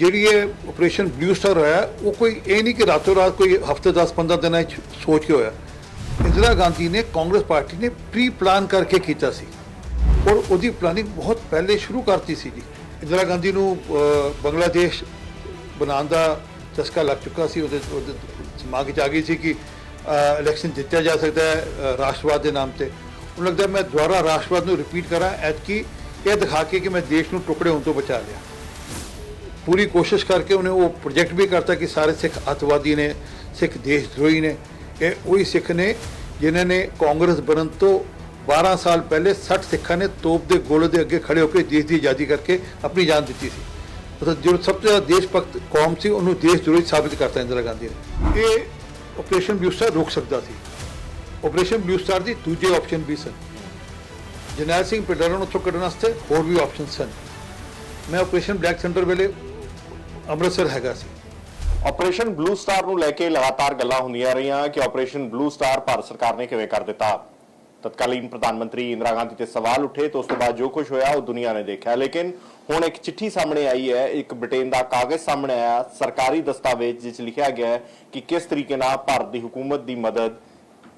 ਜਿਹੜੀ ਇਹ operation blue star ਹੋਇਆ, ਉਹ ਕੋਈ ਇਹ ਨਹੀਂ ਕਿ ਰਾਤੋਂ ਰਾਤ ਕੋਈ ਹਫ਼ਤੇ 10 15 ਦਿਨਾਂ ਚ ਸੋਚ ਕੇ ਹੋਇਆ। ਇੰਦਰਾ ਗਾਂਧੀ ਨੇ ਕਾਂਗਰਸ ਪਾਰਟੀ ਨੇ ਪ੍ਰੀ ਪਲਾਨ ਕਰਕੇ ਕੀਤਾ ਸੀ। ਔਰ ਉਹਦੀ ਪਲਾਨਿੰਗ ਬਹੁਤ ਪਹਿਲੇ ਸ਼ੁਰੂ ਕਰਤੀ ਸੀ ਜੀ। ਇੰਦਰਾ ਗਾਂਧੀ ਨੂੰ ਬੰਗਲਾਦੇਸ਼ ਬਣਾਉਣ ਦਾ ਚਸਕਾ ਲੱਗ ਚੁੱਕਾ ਸੀ। ਉਹਦੇ ਉਹਦੇ ਦਿਮਾਗ 'ਚ ਆ ਗਈ ਸੀ ਕਿ ਇਲੈਕਸ਼ਨ ਜਿੱਤਿਆ ਜਾ ਸਕਦਾ ਹੈ ਰਾਸ਼ਟਰਵਾਦ ਦੇ ਨਾਮ ਤੇ। ਉਹਨੂੰ ਲੱਗਦਾ ਮੈਂ ਦੁਬਾਰਾ ਰਾਸ਼ਟਰਵਾਦ ਨੂੰ ਰਿਪੀਟ ਕਰਾਂ। ਐਤਕੀ ਇਹ ਦਿਖਾ ਕੇ ਕਿ ਮੈਂ ਦੇਸ਼ ਨੂੰ ਟੁਕੜੇ ਹੋਣ ਤੋਂ ਬਚਾ ਲਿਆ। ਪੂਰੀ ਕੋਸ਼ਿਸ਼ ਕਰਕੇ ਉਹਨੇ ਉਹ ਪ੍ਰੋਜੈਕਟ ਵੀ ਕਰਤਾ ਕਿ ਸਾਰੇ ਸਿੱਖ ਅੱਤਵਾਦੀ ਨੇ, ਸਿੱਖ ਦੇਸ਼ ਦਰੋਹੀ ਨੇ। ਇਹ ਉਹੀ ਸਿੱਖ ਨੇ ਜਿਨ੍ਹਾਂ ਨੇ ਕਾਂਗਰਸ ਬਣਨ ਤੋਂ 12 ਸਾਲ ਪਹਿਲੇ 60 ਸਿੱਖਾਂ ਨੇ ਤੋਪ ਦੇ ਗੋਲੇ ਦੇ ਅੱਗੇ ਖੜੇ ਹੋ ਕੇ ਦੇਸ਼ ਦੀ ਆਜ਼ਾਦੀ ਕਰਕੇ ਆਪਣੀ ਜਾਨ ਦਿੱਤੀ ਸੀ। ਮਤਲਬ ਜੋ ਸਭ ਤੋਂ ਜ਼ਿਆਦਾ ਦੇਸ਼ ਭਗਤ ਕੌਮ ਸੀ, ਉਹਨੂੰ ਦੇਸ਼ ਦਰੋਹੀ ਸਾਬਿਤ ਕਰਤਾ ਇੰਦਰਾ ਗਾਂਧੀ ਨੇ। ਇਹ ਆਪਰੇਸ਼ਨ ਬਲੂ ਸਟਾਰ ਰੋਕ ਸਕਦਾ ਸੀ। ਆਪਰੇਸ਼ਨ ਬਲੂ ਸਟਾਰ ਦੀ ਦੂਜੇ ਆਪਸ਼ਨ ਵੀ ਸਨ। ਜਰਨੈਲ ਸਿੰਘ ਪਿੰਡਰਾਂ ਨੂੰ ਉੱਥੋਂ ਕੱਢਣ ਵਾਸਤੇ ਹੋਰ ਵੀ ਆਪਸ਼ਨ ਸਨ। ਮੈਂ ਆਪਰੇਸ਼ਨ ਬਲੈਕ ਸੈਂਟਰ ਵੇਲੇ ਅੰਮ੍ਰਿਤਸਰ ਹੈਗਾ ਸੀ। ਆਪਰੇਸ਼ਨ ਬਲੂ ਸਟਾਰ ਨੂੰ ਲੈ ਕੇ ਲਗਾਤਾਰ ਗੱਲਾਂ ਹੁੰਦੀਆਂ ਰਹੀਆਂ ਕਿ ਆਪਰੇਸ਼ਨ ਬਲੂ ਸਟਾਰ ਭਾਰਤ ਸਰਕਾਰ ਨੇ ਕਿਵੇਂ ਕਰ ਦਿੱਤਾ। ਤਤਕਾਲੀਨ ਪ੍ਰਧਾਨ ਮੰਤਰੀ ਇੰਦਰਾ ਗਾਂਧੀ ਤੇ ਸਵਾਲ ਉੱਠੇ ਤੇ ਉਸ ਤੋਂ ਬਾਅਦ ਜੋ ਕੁਝ ਹੋਇਆ ਉਹ ਦੁਨੀਆ ਨੇ ਦੇਖਿਆ। ਲੇਕਿਨ ਹੁਣ ਇੱਕ ਚਿੱਠੀ ਸਾਹਮਣੇ ਆਈ ਹੈ, ਇੱਕ ਬ੍ਰਿਟੇਨ ਦਾ ਕਾਗਜ਼ ਸਾਹਮਣੇ ਆਇਆ, ਸਰਕਾਰੀ ਦਸਤਾਵੇਜ਼ ਜਿਸ 'ਚ ਲਿਖਿਆ ਗਿਆ ਹੈ ਕਿ ਕਿਸ ਤਰੀਕੇ ਨਾਲ ਭਾਰਤ ਦੀ ਹਕੂਮਤ ਦੀ ਮਦਦ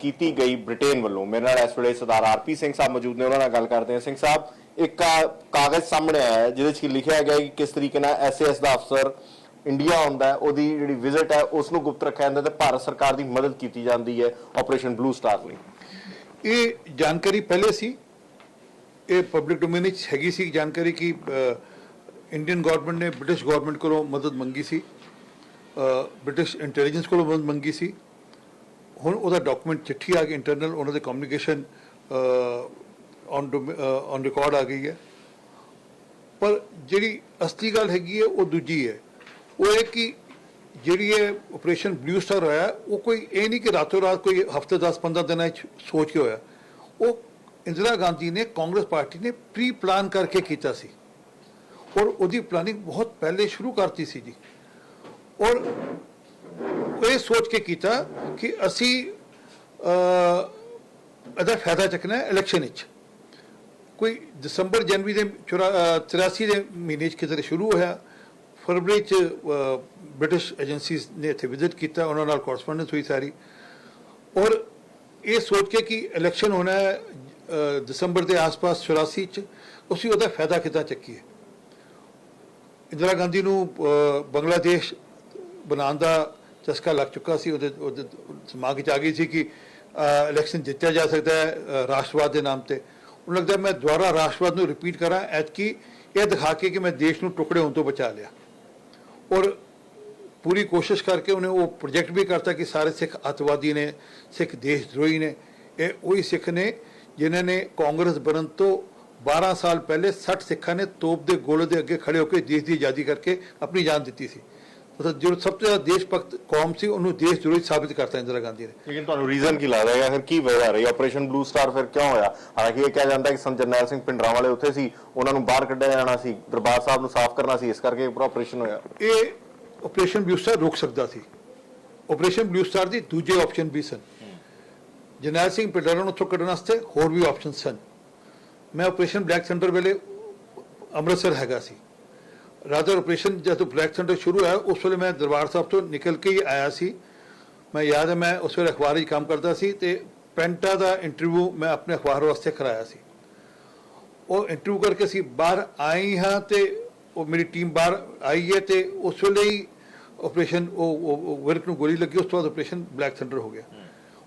ਕੀਤੀ ਗਈ ਬ੍ਰਿਟੇਨ ਵੱਲੋਂ। ਮੇਰੇ ਨਾਲ ਇਸ ਵੇਲੇ ਸਰਦਾਰ ਆਰਪੀ ਸਿੰਘ ਸਾਹਿਬ ਮੌਜੂਦ ਨੇ, ਉਹਨਾਂ ਨਾਲ ਗੱਲ ਕਰਦੇ ਹਾਂ। ਸਿੰਘ ਸਾਹਿਬ ਇੱਕ ਕਾਗਜ਼ ਸਾਹਮਣੇ ਆਇਆ ਜਿਹਦੇ 'ਚ ਲਿਖਿਆ ਗਿਆ ਕਿ ਕਿਸ ਤਰੀਕੇ ਨਾਲ ਐਸਐਸ ਦਾ ਅਫਸਰ ਇੰਡੀਆ ਆਉਂਦਾ ਹੈ, ਉਹਦੀ ਜਿਹੜੀ ਵਿਜ਼ਿਟ ਹੈ ਉਸ ਨੂੰ ਗੁਪਤ ਰੱਖਿਆ ਜਾਂਦਾ ਤੇ ਭਾਰਤ ਸਰਕਾਰ ਦੀ ਮਦਦ ਕੀਤੀ ਜਾਂਦੀ ਹੈ ਆਪਰੇਸ਼ਨ ਬਲੂ ਸਟਾਰ ਲਈ। ਇਹ ਜਾਣਕਾਰੀ ਪਹਿਲੇ ਸੀ। ਇਹ ਪਬਲਿਕ ਡੋਮੇਨ ਵਿੱਚ ਹੈਗੀ ਸੀ ਜਾਣਕਾਰੀ ਕਿ ਇੰਡੀਅਨ ਗਵਰਨਮੈਂਟ ਨੇ ਬ੍ਰਿਟਿਸ਼ ਗਵਰਨਮੈਂਟ ਕੋਲੋਂ ਮਦਦ ਮੰਗੀ ਸੀ। ਬ੍ਰਿਟਿਸ਼ ਇੰਟੈਲੀਜੈਂਸ ਕੋਲੋਂ ਮਦਦ ਮੰਗੀ ਸੀ। ਹੁਣ ਉਹਦਾ ਡਾਕੂਮੈਂਟ ਚਿੱਠੀ ਆ ਗਈ ਇੰਟਰਨਲ ਉਹਨਾਂ ਦੇ ਕਮਿਊਨੀਕੇਸ਼ਨ ਔਨ ਔਨ ਰਿਕਾਰਡ ਆ ਗਈ ਹੈ। ਪਰ ਜਿਹੜੀ ਅਸਲੀ ਗੱਲ ਹੈਗੀ ਹੈ, ਉਹ ਦੂਜੀ ਹੈ। ਉਹ ਇਹ ਕਿ ਜਿਹੜੀ ਇਹ ਆਪਰੇਸ਼ਨ ਬਲੂ ਸਟਾਰ ਹੋਇਆ, ਉਹ ਕੋਈ ਇਹ ਨਹੀਂ ਕਿ ਰਾਤੋਂ ਰਾਤ ਕੋਈ ਹਫ਼ਤੇ 10 15 ਦਿਨਾਂ ਚ ਸੋਚ ਕੇ ਹੋਇਆ। ਉਹ ਇੰਦਰਾ ਗਾਂਧੀ ਨੇ, ਕਾਂਗਰਸ ਪਾਰਟੀ ਨੇ ਪ੍ਰੀ ਪਲਾਨ ਕਰਕੇ ਕੀਤਾ ਸੀ। ਔਰ ਉਹਦੀ ਪਲਾਨਿੰਗ ਬਹੁਤ ਪਹਿਲੇ ਸ਼ੁਰੂ ਕਰਤੀ ਸੀ ਜੀ। ਔਰ ਇਹ ਸੋਚ ਕੇ ਕੀਤਾ ਕਿ ਅਸੀਂ ਅ ਇਹਦਾ ਫਾਇਦਾ ਚੱਕਣਾ ਇਲੈਕਸ਼ਨ ਵਿੱਚ। ਕੋਈ ਦਸੰਬਰ, ਜਨਵਰੀ ਦੇ 83 ਦੇ ਮਹੀਨੇ ਚ ਕਿਤੇ ਸ਼ੁਰੂ ਹੋਇਆ, ਫਰਵਰੀ ਚ ਬ੍ਰਿਟਿਸ਼ ਏਜੰਸੀਜ਼ ਨੇ ਇੱਥੇ ਵਿਜ਼ਿਟ ਕੀਤਾ, ਉਹਨਾਂ ਨਾਲ ਕੋਰਸਪੋਂਡੈਂਸ ਹੋਈ ਸਾਰੀ। ਔਰ ਇਹ ਸੋਚ ਕੇ ਕਿ ਇਲੈਕਸ਼ਨ ਹੋਣਾ ਹੈ ਦਸੰਬਰ ਦੇ ਆਸ-ਪਾਸ 84 ਚ, ਉਸੇ ਉਹਦਾ ਫਾਇਦਾ ਕਿੱਦਾਂ ਚੱਕੀਏ? ਇੰਦਰਾ ਗਾਂਧੀ ਨੂੰ ਬੰਗਲਾਦੇਸ਼ ਬਣਾਉਣ ਦਾ ਚਸਕਾ ਲੱਗ ਚੁੱਕਾ ਸੀ, ਉਹਦੇ ਉਹਦੇ ਦਿਮਾਗ 'ਚ ਆ ਗਈ ਸੀ ਕਿ ਇਲੈਕਸ਼ਨ ਜਿੱਤਿਆ ਜਾ ਸਕਦਾ ਹੈ ਰਾਸ਼ਟਰਵਾਦ ਦੇ ਨਾਮ ਤੇ। ਉਹਨੂੰ ਲੱਗਦਾ ਮੈਂ ਦੁਬਾਰਾ ਰਾਸ਼ਟਰਵਾਦ ਨੂੰ ਰਿਪੀਟ ਕਰਾਂ, ਐਤਕੀ ਇਹ ਦਿਖਾ ਕੇ ਕਿ ਮੈਂ ਦੇਸ਼ ਨੂੰ ਟੁਕੜੇ ਹੋਣ ਤੋਂ ਬਚਾ ਲਿਆ। ਔਰ ਪੂਰੀ ਕੋਸ਼ਿਸ਼ ਕਰਕੇ ਉਹਨੇ ਉਹ ਪ੍ਰੋਜੈਕਟ ਵੀ ਕਰਤਾ ਕਿ ਸਾਰੇ ਸਿੱਖ ਅੱਤਵਾਦੀ ਨੇ, ਸਿੱਖ ਦੇਸ਼ ਦਰੋਹੀ ਨੇ। ਇਹ ਉਹੀ ਸਿੱਖ ਨੇ ਜਿਨ੍ਹਾਂ ਨੇ ਕਾਂਗਰਸ ਬਣਨ ਤੋਂ 12 ਸਾਲ ਪਹਿਲੇ 60 ਸਿੱਖਾਂ ਨੇ ਤੋਪ ਦੇ ਗੋਲੇ ਦੇ ਅੱਗੇ ਖੜੇ ਹੋ ਕੇ ਦੇਸ਼ ਦੀ ਆਜ਼ਾਦੀ ਕਰਕੇ ਆਪਣੀ ਜਾਨ ਦਿੱਤੀ ਸੀ। ਮਤਲਬ ਜੋ ਸਭ ਤੋਂ ਜ਼ਿਆਦਾ ਦੇਸ਼ ਭਗਤ ਕੌਮ ਸੀ ਉਹਨੂੰ ਦੇਸ਼ ਦਰੋਹੀ ਸਾਬਿਤ ਕਰਤਾ ਇੰਦਰਾ ਗਾਂਧੀ ਨੇ। ਲੇਕਿਨ ਤੁਹਾਨੂੰ ਰੀਜ਼ਨ ਕੀ ਲੱਗਦਾ ਹੈ ਫਿਰ ਕੀ ਵਜ੍ਹਾ ਰਹੀ? ਆਪਰੇਸ਼ਨ ਬਲੂ ਸਟਾਰ ਫਿਰ ਕਿਉਂ ਹੋਇਆ? ਹਾਲਾਂਕਿ ਇਹ ਕਿਹਾ ਜਾਂਦਾ ਕਿ ਸੰਤ ਜਰਨੈਲ ਸਿੰਘ ਪਿੰਡਰਾਂ ਵਾਲੇ ਉੱਥੇ ਸੀ ਉਹਨਾਂ ਨੂੰ ਬਾਹਰ ਕੱਢਿਆ ਜਾਣਾ ਸੀ ਦਰਬਾਰ ਸਾਹਿਬ ਨੂੰ ਸਾਫ਼ ਕਰਨਾ ਸੀ ਇਸ ਕਰਕੇ ਪੂਰਾ ਆਪਰੇਸ਼ਨ ਹੋਇਆ। ਇਹ ਆਪਰੇਸ਼ਨ ਬਲੂ ਸਟਾਰ ਰੋਕ ਸਕਦਾ ਸੀ। ਆਪਰੇਸ਼ਨ ਬਲੂ ਸਟਾਰ ਦੀ ਦੂਜੇ ਆਪਸ਼ਨ ਵੀ ਸਨ। ਜਰਨੈਲ ਸਿੰਘ ਪਿੰਡਰਾਂ ਨੂੰ ਉੱਥੋਂ ਕੱਢਣ ਵਾਸਤੇ ਹੋਰ ਵੀ ਆਪਸ਼ਨ ਸਨ। ਮੈਂ ਆਪਰੇਸ਼ਨ ਬਲੈਕ ਸੈਂਟਰ ਵੇਲੇ ਅੰਮ੍ਰਿਤਸਰ ਹੈਗਾ ਸੀ। ਰਾਦਰ ਆਪਰੇਸ਼ਨ ਜਦੋਂ ਬਲੈਕ ਸੈਂਟਰ ਸ਼ੁਰੂ ਹੋਇਆ ਉਸ ਵੇਲੇ ਮੈਂ ਦਰਬਾਰ ਸਾਹਿਬ ਤੋਂ ਨਿਕਲ ਕੇ ਹੀ ਆਇਆ ਸੀ। ਮੈਂ ਯਾਦ ਹੈ ਮੈਂ ਉਸ ਵੇਲੇ ਅਖਬਾਰ ਹੀ ਕੰਮ ਕਰਦਾ ਸੀ ਤੇ ਪੈਂਟਾ ਦਾ ਇੰਟਰਵਿਊ ਮੈਂ ਆਪਣੇ ਅਖਬਾਰ ਵਾਸਤੇ ਕਰਾਇਆ ਸੀ। ਉਹ ਇੰਟਰਵਿਊ ਕਰਕੇ ਅਸੀਂ ਬਾਹਰ ਆਏ ਹਾਂ ਤੇ ਉਹ ਮੇਰੀ ਟੀਮ ਬਾਹਰ ਆਈ ਹੈ ਤੇ ਉਸ ਵੇਲੇ ਹੀ ਆਪਰੇਸ਼ਨ ਉਹ ਉਹ- ਵਿਰਕ ਨੂੰ ਗੋਲੀ ਲੱਗੀ ਉਸ ਤੋਂ ਬਾਅਦ ਆਪਰੇਸ਼ਨ ਬਲੈਕ ਥੰਡਰ ਹੋ ਗਿਆ।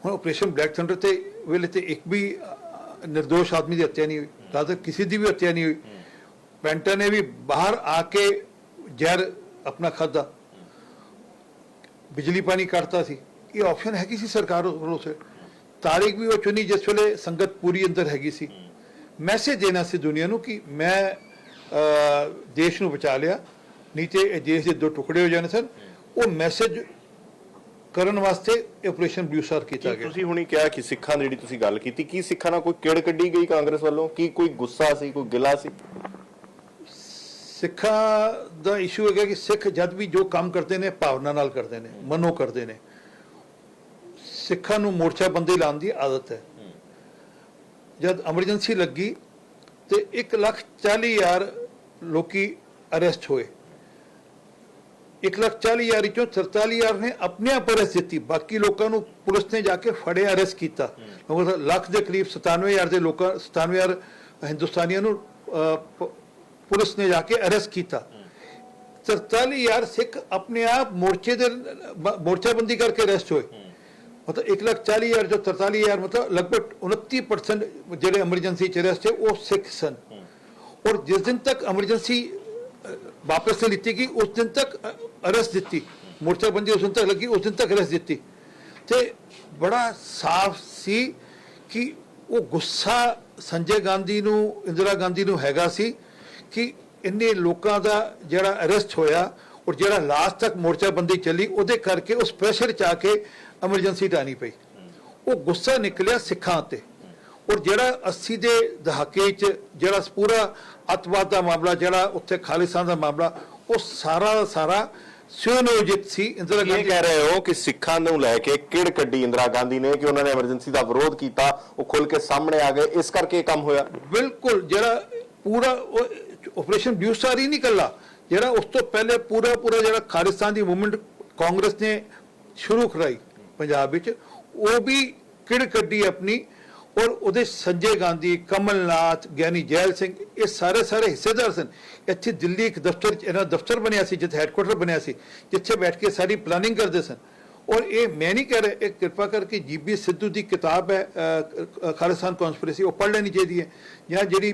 ਹੁਣ ਆਪਰੇਸ਼ਨ ਬਲੈਕ ਥੰਡਰ ਤੇ ਵੇਲੇ ਤੇ ਇੱਕ ਵੀ ਅ, ਨਿਰਦੋਸ਼ ਆਦਮੀ ਦੀ ਹੱਤਿਆ ਨਹੀਂ ਹੋਈ ਰਾਦਰ ਕਿਸੇ ਦੀ ਵੀ ਹੱਤਿਆ ਨਹੀਂ ਹੋਈ। ਪੈਂਟਾ ਨੇ ਵੀ ਬਾਹਰ ਆ ਕੇ ਜ਼ਹਿਰ ਆਪਣਾ ਖਾਦਾ ਬਿਜਲੀ ਪਾਣੀ ਕੱਟਤਾ ਸੀ। ਇਹ ਆਪਸ਼ਨ ਹੈਗੀ ਸੀ ਸਰਕਾਰ ਵੱਲੋਂ ਸੇ। ਤਾਰੀਖ ਵੀ ਉਹ ਚੁਣੀ ਜਿਸ ਵੇਲੇ ਸੰਗਤ ਪੂਰੀ ਅੰਦਰ ਹੈਗੀ ਸੀ। ਮੈਸੇਜ ਦੇਣਾ ਸੀ ਦੁਨੀਆ ਨੂੰ ਕਿ ਮੈਂ ਦੇਸ਼ ਨੂੰ ਬਚਾ ਲਿਆ। ਤੇ ਇਹ ਦੇਸ਼ ਦੇ ਦੋ ਟੁਕੜੇ ਹੋ ਜਾਣੇ ਸਨ। ਉਹ ਮੈਸੇਜ ਕਰਨ ਵਾਸਤੇ ਆਪਰੇਸ਼ਨ ਬਲੂ ਸਟਾਰ ਕੀਤਾ ਗਿਆ। ਤੁਸੀਂ ਹੁਣੀ ਕਿਹਾ ਕਿ ਸਿੱਖਾਂ ਦੀ ਜਿਹੜੀ ਤੁਸੀਂ ਗੱਲ ਕੀਤੀ ਕੀ ਸਿੱਖਾਂ ਨਾਲ ਕੋਈ ਕਿੜ ਕੱਢੀ ਗਈ ਕਾਂਗਰਸ ਵੱਲੋਂ? ਕੀ ਕੋਈ ਗੁੱਸਾ ਸੀ ਕੋਈ ਗਿਲਾ ਸੀ? ਸਿੱਖਾਂ ਦਾ ਇਸ਼ੂ ਹੈਗਾ ਕਿ ਸਿੱਖ ਜਦ ਵੀ ਜੋ ਕੰਮ ਕਰਦੇ ਨੇ ਭਾਵਨਾ ਨਾਲ ਕਰਦੇ ਨੇ ਮਨੋਂ ਕਰਦੇ ਨੇ। ਸਿੱਖਾਂ ਨੂੰ ਮੋਰਚਾ ਬੰਦੀ ਲਾਉਣ ਦੀ ਆਦਤ ਹੈ। ਜਦ ਐਮਰਜੈਂਸੀ ਲੱਗੀ ਤੇ 1 ਲੱਖ 40 ਹਜ਼ਾਰ ਲੋਕੀ ਅਰੈਸਟ ਹੋਏ। ਇੱਕ ਲੱਖ ਚਾਲੀ ਹਜ਼ਾਰ ਵਿੱਚੋਂ 43000 ਨੇ ਆਪਣੇ ਆਪ ਅਰੈਸਟ ਦਿੱਤੀ। ਬਾਕੀ ਲੋਕਾਂ ਨੂੰ ਪੁਲਿਸ ਨੇ ਜਾ ਕੇ ਫੜਿਆ ਅਰੈਸਟ ਕੀਤਾ। ਲੱਖ ਦੇ ਕਰੀਬ 97000 ਦੇ ਲੋਕਾਂ 97000 ਹਿੰਦੁਸਤਾਨੀਆਂ ਨੂੰ ਪੁਲਿਸ ਨੇ ਜਾ ਕੇ ਅਰੈਸਟ ਕੀਤਾ। 43000 ਸਿੱਖ ਆਪਣੇ ਆਪ ਮੋਰਚੇ ਦੇ ਬ- ਮੋਰਚਾਬੰਦੀ ਕਰਕੇ ਅਰੈਸਟ ਹੋਏ। ਮਤਲਬ ਇੱਕ ਲੱਖ ਚਾਲੀ ਹਜ਼ਾਰ ਜੋ 43000 ਮਤਲਬ ਲਗਭਗ 29% ਜਿਹੜੇ ਐਮਰਜੈਂਸੀ ਚ ਅਰੈਸਟ ਹੈ ਉਹ ਸਿੱਖ ਸਨ। ਔਰ ਜਿਸ ਦਿਨ ਤੱਕ ਐਮਰਜੈਂਸੀ ਵਾਪਸ ਨਹੀਂ ਲਿੱਤੀ ਗਈ, ਉਸ ਦਿਨ ਤੱਕ ਅਰੈਸਟ ਦਿੱਤੀ। ਮੋਰਚਾਬੰਦੀ ਉਸ ਦਿਨ ਤੱਕ ਲੱਗੀ, ਉਸ ਦਿਨ ਤੱਕ ਅਰੈਸਟ ਦਿੱਤੀ। ਤੇ ਬੜਾ ਸਾਫ਼ ਸੀ ਕਿ ਉਹ ਗੁੱਸਾ ਸੰਜੇ ਗਾਂਧੀ ਨੂੰ, ਇੰਦਰਾ ਗਾਂਧੀ ਨੂੰ ਹੈਗਾ ਸੀ। ਕਿ ਇੰਨੇ ਲੋਕਾਂ ਦਾ ਜਿਹੜਾ ਅਰੈਸਟ ਹੋਇਆ ਔਰ ਜਿਹੜਾ ਲਾਸਟ ਤੱਕ ਮੋਰਚਾਬੰਦੀ ਚੱਲੀ ਉਹਦੇ ਕਰਕੇ ਉਸ ਪ੍ਰੈਸ਼ਰ ਚ ਆ ਕੇ ਐਮਰਜੈਂਸੀ ਟਾਣੀ ਪਈ। ਉਹ ਗੁੱਸਾ ਨਿਕਲਿਆ ਸਿੱਖਾਂ ਤੇ। ਔਰ ਜਿਹੜਾ 80 ਦੇ ਦਹਾਕੇ ਚ ਜਿਹੜਾ ਪੂਰਾ ਅੱਤਵਾਦ ਦਾ ਮਾਮਲਾ ਜਿਹੜਾ ਉੱਥੇ ਖਾਲਿਸਤਾਨ ਦਾ ਮਾਮਲਾ ਉਹ ਸਾਰਾ ਦਾ ਸਾਰਾ ਸੁਨਿਯੋਜਿਤ ਸੀ ਇੰਦਰਾ ਗਾਂਧੀ ਕਹਿ ਰਹੇ ਹੋ ਕਿ ਸਿੱਖਾਂ ਨੂੰ ਲੈ ਕੇ ਕਿੜ ਕੱਢੀ ਇੰਦਰਾ ਗਾਂਧੀ ਨੇ ਕਿ ਉਹਨਾਂ ਨੇ ਐਮਰਜੈਂਸੀ ਦਾ ਵਿਰੋਧ ਕੀਤਾ ਉਹ ਖੁੱਲ ਕੇ ਸਾਹਮਣੇ ਆ ਗਏ ਇਸ ਕਰਕੇ ਕੰਮ ਹੋਇਆ? ਬਿਲਕੁਲ ਜਿਹੜਾ ਪੂਰਾ ਆਪਰੇਸ਼ਨ ਬਲੂ ਸਟਾਰ ਹੀ ਨਹੀਂ ਕੱਲਾ। ਜਿਹੜਾ ਉਸ ਤੋਂ ਪਹਿਲੇ ਪੂਰਾ ਪੂਰਾ ਜਿਹੜਾ ਖਾਲਿਸਤਾਨ ਦੀ ਮੂਵਮੈਂਟ ਕਾਂਗਰਸ ਨੇ ਸ਼ੁਰੂ ਕਰਾਈ ਪੰਜਾਬ ਵਿੱਚ, ਉਹ ਵੀ ਕਿੜ ਕੱਢੀ ਆਪਣੀ, ਔਰ ਉਹਦੇ ਸੰਜੇ ਗਾਂਧੀ, ਕਮਲਨਾਥ, ਗਿਆਨੀ ਜੈਲ ਸਿੰਘ, ਇਹ ਸਾਰੇ ਸਾਰੇ ਹਿੱਸੇਦਾਰ ਸਨ। ਇੱਥੇ ਦਿੱਲੀ ਇੱਕ ਦਫ਼ਤਰ 'ਚ ਇਹਨਾਂ ਦਾ ਦਫ਼ਤਰ ਬਣਿਆ ਸੀ, ਜਿੱਥੇ ਹੈੱਡਕੁਆਟਰ ਬਣਿਆ ਸੀ, ਜਿੱਥੇ ਬੈਠ ਕੇ ਸਾਰੀ ਪਲਾਨਿੰਗ ਕਰਦੇ ਸਨ। ਔਰ ਇਹ ਮੈਂ ਨਹੀਂ ਕਹਿ ਰਿਹਾ, ਇਹ ਕਿਰਪਾ ਕਰਕੇ ਜੀਬੀ ਸਿੱਧੂ ਦੀ ਕਿਤਾਬ ਹੈ ਖਾਲਿਸਤਾਨ ਕਨਸਪੀਰੇਸੀ ਉਹ ਪੜ੍ਹ ਲੈਣੀ ਚਾਹੀਦੀ ਹੈ। ਜਾਂ ਜਿਹੜੀ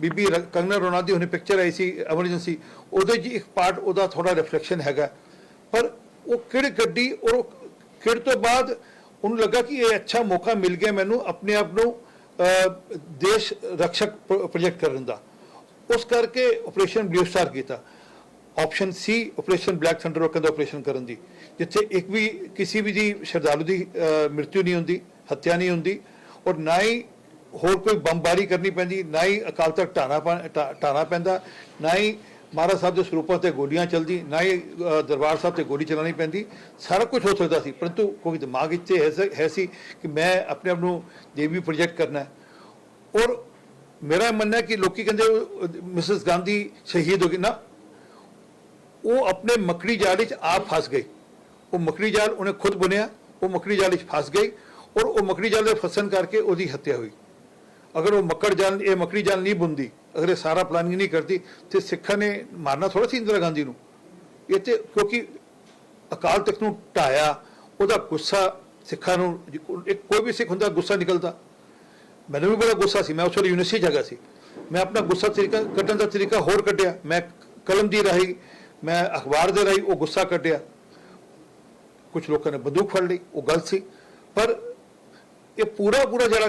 ਬੀਬੀ ਕੰਗਨਾ ਰਣੌਤ ਦੀ ਉਹਨੇ ਪਿਕਚਰ ਆਈ ਸੀ ਐਮਰਜੈਂਸੀ ਉਹਦੇ 'ਚ ਇੱਕ ਪਾਰਟ ਉਹਦਾ ਥੋੜਾ ਰਿਫਲੈਕਸ਼ਨ ਹੈਗਾ। ਪਰ ਉਹ ਕਿੜ ਗੱਡੀ, ਔਰ ਉਹ ਕਿਹੜ ਤੋਂ ਬਾਅਦ ਉਹਨੂੰ ਲੱਗਾ ਕਿ ਇਹ ਅੱਛਾ ਮੌਕਾ ਮਿਲ ਗਿਆ ਮੈਨੂੰ ਆਪਣੇ ਆਪ ਨੂੰ ਦੇਸ਼ ਰਕਸ਼ਕ ਪ੍ਰੋਜੈਕਟ ਕਰਨ ਦਾ। ਉਸ ਕਰਕੇ ਆਪਰੇਸ਼ਨ ਬਲੂ ਸਟਾਰ ਕੀਤਾ। ਆਪਸ਼ਨ ਸੀ ਆਪਰੇਸ਼ਨ ਬਲੈਕ ਥੰਡਰ ਰੋਕਣ ਦਾ ਆਪਰੇਸ਼ਨ ਕਰਨ ਦੀ ਜਿੱਥੇ ਇੱਕ ਵੀ ਕਿਸੇ ਵੀ ਦੀ ਸ਼ਰਧਾਲੂ ਦੀ ਅ, ਮ੍ਰਿਤਿੂ ਨਹੀਂ ਹੁੰਦੀ ਹੱਤਿਆ ਨਹੀਂ ਹੁੰਦੀ ਔਰ ਨਾ ਹੀ ਹੋਰ ਕੋਈ ਬੰਬਾਰੀ ਕਰਨੀ ਪੈਂਦੀ ਨਾ ਹੀ ਅਕਾਲ ਤਖ਼ਤ ਢਾਣਾ ਪਾ- ਢਾ- ਢਾਣਾ ਪੈਂਦਾ ਨਾ ਹੀ ਮਹਾਰਾਜ ਸਾਹਿਬ ਦੇ ਸਰੂਪਾਂ ਤੇ ਗੋਲੀਆਂ ਚੱਲਦੀ ਨਾ ਹੀ ਦਰਬਾਰ ਸਾਹਿਬ ਤੇ ਗੋਲੀ ਚਲਾਉਣੀ ਪੈਂਦੀ ਸਾਰਾ ਕੁਝ ਹੋ ਸਕਦਾ ਸੀ ਪਰੰਤੂ ਕੋਈ ਦਿਮਾਗ ਵਿੱਚ ਹੈ ਸੀ ਕਿ ਮੈਂ ਆਪਣੇ ਆਪ ਨੂੰ ਦੇਵੀ ਪ੍ਰੋਜੈਕਟ ਕਰਨਾ ਹੈ। ਔਰ ਮੇਰਾ ਮੰਨਣਾ ਕਿ ਲੋਕੀ ਕਹਿੰਦੇ ਮਿਸਿਸ ਗਾਂਧੀ ਸ਼ਹੀਦ ਹੋ ਗਈ ਨਾ ਉਹ ਆਪਣੇ ਮੱਕੜੀ ਜਾਲ ਵਿੱਚ ਆਪ ਫਸ ਗਈ ਉਹ ਮੱਕੜੀ ਜਾਲ ਉਹਨੇ ਖੁਦ ਬੁਣਿਆ, ਉਹ ਮੱਕੜੀ ਜਾਲ ਵਿੱਚ ਫਸ ਗਈ ਔਰ ਉਹ ਮੱਕੜੀ ਜਾਲ ਦੇ ਫਸਣ ਕਰਕੇ ਉਹਦੀ ਹੱਤਿਆ ਹੋਈ। ਅਗਰ ਉਹ ਮੱਕੜ ਜਾਲ, ਇਹ ਮੱਕੜੀ ਜਾਲ ਨਹੀਂ ਬੁੰਦੀ ਅਗਰ ਇਹ ਸਾਰਾ ਪਲਾਨਿੰਗ ਨਹੀਂ ਕਰਦੀ, ਤੇ ਸਿੱਖਾਂ ਨੇ ਮਾਰਨਾ ਥੋੜਾ ਸੀ ਇੰਦਰਾ ਗਾਂਧੀ ਨੂੰ। ਇਹ ਤੇ ਕਿਉਂਕਿ ਅਕਾਲ ਤਖਤ ਨੂੰ ਢਾਇਆ, ਉਹਦਾ ਗੁੱਸਾ ਸਿੱਖਾਂ ਨੂੰ, ਇੱਕ ਕੋਈ ਵੀ ਸਿੱਖ ਹੁੰਦਾ ਗੁੱਸਾ ਨਿਕਲਦਾ। ਮੈਨੂੰ ਵੀ ਬੜਾ ਗੁੱਸਾ ਸੀ, ਮੈਂ ਉਸ ਵੇਲੇ ਯੂਨੀਵਰਸਿਟੀ ਜਗ੍ਹਾ ਸੀ। ਮੈਂ ਆਪਣਾ ਗੁੱਸਾ ਤਰੀਕਾ, ਕੱਢਣ ਦਾ ਤਰੀਕਾ ਹੋਰ ਕੱਢਿਆ। ਮੈਂ ਕਲਮ ਦੀ ਰਾਹੀਂ ਮੈਂ ਅਖਬਾਰ ਦੇ ਰਾਹੀਂ ਉਹ ਗੁੱਸਾ ਕੱਢਿਆ। ਕੁਝ ਲੋਕਾਂ ਨੇ ਬੰਦੂਕ ਫੜ ਲਈ, ਉਹ ਗਲਤ ਸੀ। ਪਰ ਇਹ ਪੂਰਾ ਪੂਰਾ ਜਿਹੜਾ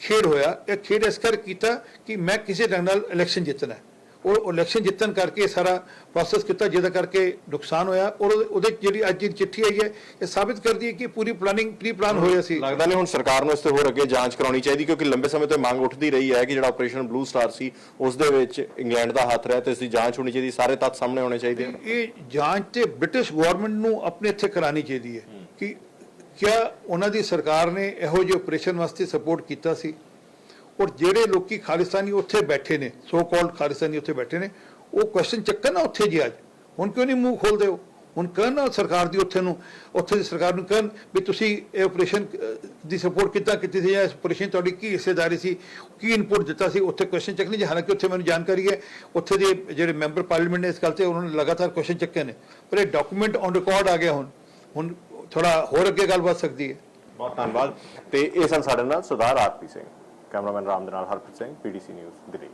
ਖੇਡ ਹੋਇਆ, ਇਹ ਖੇਡ ਇਸ ਕਰ ਕੀਤਾ ਕਿ ਮੈਂ ਕਿਸੇ ਢੰਗ ਨਾਲ ਇਲੈਕਸ਼ਨ ਜਿੱਤਣਾ ਹੈ। ਉਹ ਇਲੈਕਸ਼ਨ ਜਿੱਤਣ ਕਰਕੇ ਸਾਰਾ ਪ੍ਰੋਸੈਸ ਕੀਤਾ ਜਿਹਦਾ ਕਰਕੇ ਨੁਕਸਾਨ ਹੋਇਆ। ਔਰ ਉਹਦੇ- ਜਿਹੜੀ ਅੱਜ ਦੀ ਚਿੱਠੀ ਆਈ ਹੈ ਇਹ ਸਾਬਿਤ ਕਰਦੀ ਹੈ ਕਿ ਪੂਰੀ ਪਲਾਨਿੰਗ ਪ੍ਰੀ ਪਲਾਨ ਹੋਇਆ ਸੀ। ਲੱਗਦਾ ਨਹੀਂ ਹੁਣ ਸਰਕਾਰ ਨੂੰ ਇਸ ਤੇ ਹੋਰ ਅੱਗੇ ਜਾਂਚ ਕਰਾਉਣੀ ਚਾਹੀਦੀ ਕਿਉਂਕਿ ਲੰਬੇ ਸਮੇਂ ਤੋਂ ਮੰਗ ਉੱਠਦੀ ਰਹੀ ਹੈ ਕਿ ਜਿਹੜਾ ਆਪਰੇਸ਼ਨ ਬਲੂ ਸਟਾਰ ਸੀ ਉਸ ਦੇ ਵਿੱਚ ਇੰਗਲੈਂਡ ਦਾ ਹੱਥ ਰਿਹਾ ਤੇ ਇਸ ਦੀ ਜਾਂਚ ਹੋਣੀ ਚਾਹੀਦੀ ਸਾਰੇ ਤੱਥ ਸਾਹਮਣੇ ਆਉਣੇ ਚਾਹੀਦੇ ਹਨ। ਇਹ ਜਾਂਚ ਤੇ ਬ੍ਰਿਟਿਸ਼ ਗਵਰਨਮੈਂਟ ਨੂੰ ਆਪਣੇ ਇੱਥੇ ਕਰਾਣੀ ਚਾਹੀਦੀ ਹੈ ਕਿ ਕਿਆ ਉਹਨਾਂ ਦੀ ਸਰਕਾਰ ਨੇ ਇਹੋ ਜਿਹੇ ਆਪਰੇਸ਼ਨ ਵਾਸਤੇ ਸਪੋਰਟ ਕੀਤਾ ਸੀ। ਔਰ ਜਿਹੜੇ ਲੋਕੀ ਖਾਲਿਸਤਾਨੀ ਉੱਥੇ ਬੈਠੇ ਨੇ ਸੋ ਕਾਲਡ ਖਾਲਿਸਤਾਨੀ ਉੱਥੇ ਬੈਠੇ ਨੇ, ਉਹ ਕੁਐਸਚਨ ਚੱਕਣ ਨਾ ਉੱਥੇ ਜੀ ਅੱਜ। ਹੁਣ ਕਿਉਂ ਨਹੀਂ ਮੂੰਹ ਖੋਲਦੇ ਹੋ ਹੁਣ ਕਰਨ ਨਾ ਸਰਕਾਰ ਦੀ ਉੱਥੇ ਨੂੰ, ਉੱਥੇ ਦੀ ਸਰਕਾਰ ਨੂੰ ਕਰਨ ਵੀ ਤੁਸੀਂ ਇਹ ਆਪਰੇਸ਼ਨ ਦੀ ਸਪੋਰਟ ਕਿੱਦਾਂ ਕੀਤੀ ਸੀ ਜਾਂ ਇਸ ਆਪਰੇਸ਼ਨ ਤੁਹਾਡੀ ਕੀ ਹਿੱਸੇਦਾਰੀ ਸੀ, ਕੀ ਇਨਪੁਟ ਦਿੱਤਾ ਸੀ, ਉੱਥੇ ਕੁਐਸਚਨ ਚੱਕਣੀ ਜੀ ਹਾਲਾਂਕਿ ਉੱਥੇ ਮੈਨੂੰ ਜਾਣਕਾਰੀ ਹੈ, ਉੱਥੇ ਦੇ ਜਿਹੜੇ ਮੈਂਬਰ ਪਾਰਲੀਮੈਂਟ ਨੇ ਇਸ ਗੱਲ ਤੇ ਉਹਨਾਂ ਨੇ ਲਗਾਤਾਰ ਕੁਐਸਚਨ ਚੱਕੇ ਨੇ। ਪਰ ਇਹ ਡਾਕੂਮੈਂਟ ਔਨ ਰਿਕਾਰਡ ਆ ਗਿਆ ਹੁਣ। ਹੁਣ ਥੋੜਾ ਹੋਰ ਅੱਗੇ ਗੱਲ ਵੱਧ ਸਕਦੀ ਹੈ। ਬਹੁਤ ਧੰਨਵਾਦ। ਤੇ ਇਹ ਸਨ ਸਾਡੇ ਨਾਲ ਸਰਦਾਰ ਆਰਪੀ ਸਿੰਘ। ਕੈਮਰਾਮੈਨ ਰਾਮ ਦੇ ਨਾਲ ਹਰਪ੍ਰੀਤ ਸਿੰਘ ਪੀਡੀਸੀ ਨਿਊਜ਼ ਦਿੱਲੀ